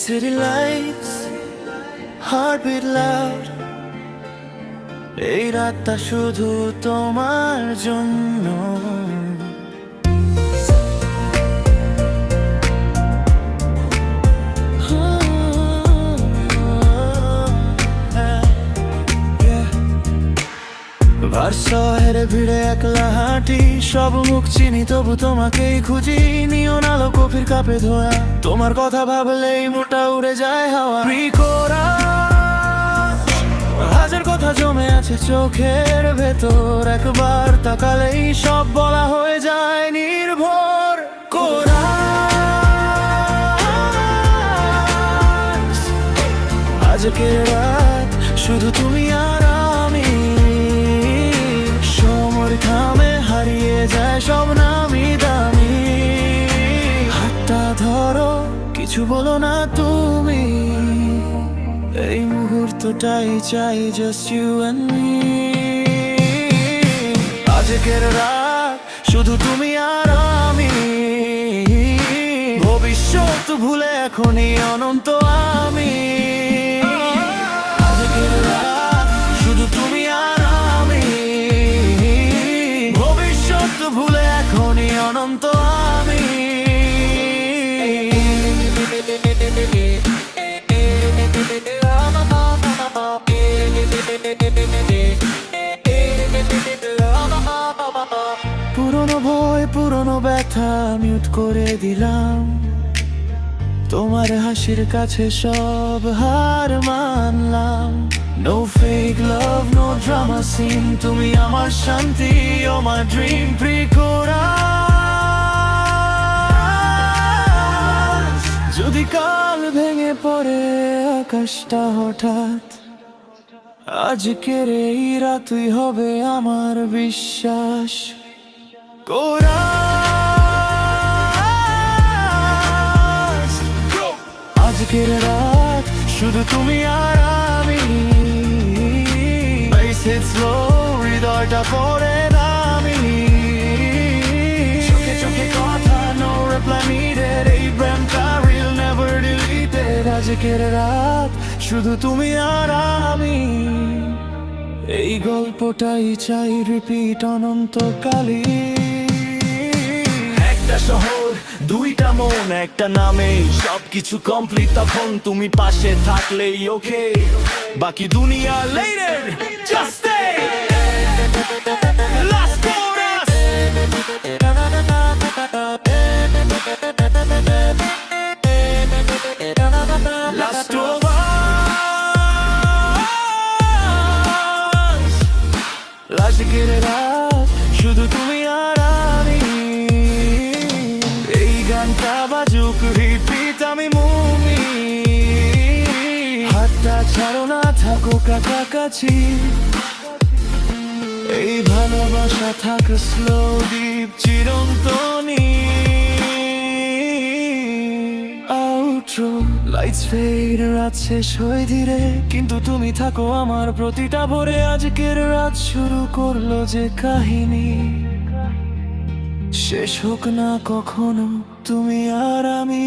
city lights, heartbeat loud. এই রাতটা শুধু তোমার জন্য শহরে ভিড়ে একলা হাঁটি, সব মুখ চিনি, তবু তোমাকেই খুঁজি। নিয়ন আলো কফির কাপে ধোয়া। তোমার কথা ভাবলেই মোটা উড়ে যায় হাওয়া। প্রিকোরা হাজার কথা জমে আছে চোখের ভেতর। একবার তাকালেই সব বলা হয়ে যায় নির্ভর। কোরা, আজকের রাত, শুধু তুমি আর থামে হারিয়ে যায় সব নামি দামি। হাতটা ধরো, কিছু বলো না তুমি। এই মুহূর্তটাই চাই জাস্ট ইউ অ্যান্ড মি আজকের রাত শুধু তুমি আর আমি। ভবিষ্যৎ ভুলে এখনই অনন্ত আমি। পুরনো ভয়, পুরনো ব্যথা মিউট করে দিলাম। তোমার হাসির কাছে সব হার মানলাম। No fake love no drama scene তুমি আমার শান্তি আমার ড্রিম প্রি করা যদি কাল ভেঙে পড়ে আকাশটা হঠাৎ আজকের এই রাতুই হবে আমার বিশ্বাস। কোরাস আজকের রাত শুধু তুমি আর আমি। স্লো হৃদয়টা পড়ে নামি চোখে চোখে কথা নো রিপ্লাই নিডেড এই প্রেমটা রিল নেভার ডিলিটেড আজকের রাত শুধু তুমি আর আমি। গল্পটাই চাই রিপিট অনন্তকালী একটা শহর, দুইটা মন, একটা নামে। সবকিছু কমপ্লিট তখন তুমি পাশে থাকলেই ওকে বাকি দুনিয়া লেইরের জাস্ট আজকের রাত, শুধু তুমি আর আমি। এই গানটা বাজুক, রিপিট আমি মুমি। হাতটা ছাড়ো না, থাকো কাছাকাছি। এই ভালোবাসা থাক স্লো দ্বীপ চিরন্তনী। লাইটস ফেড রাত শেষ হয়ে ধীরে। কিন্তু তুমি থাকো আমার প্রতিটা ভরে। আজকের রাত শুরু করল যে কাহিনী। শেষ হোক না কখনো তুমি আর আমি।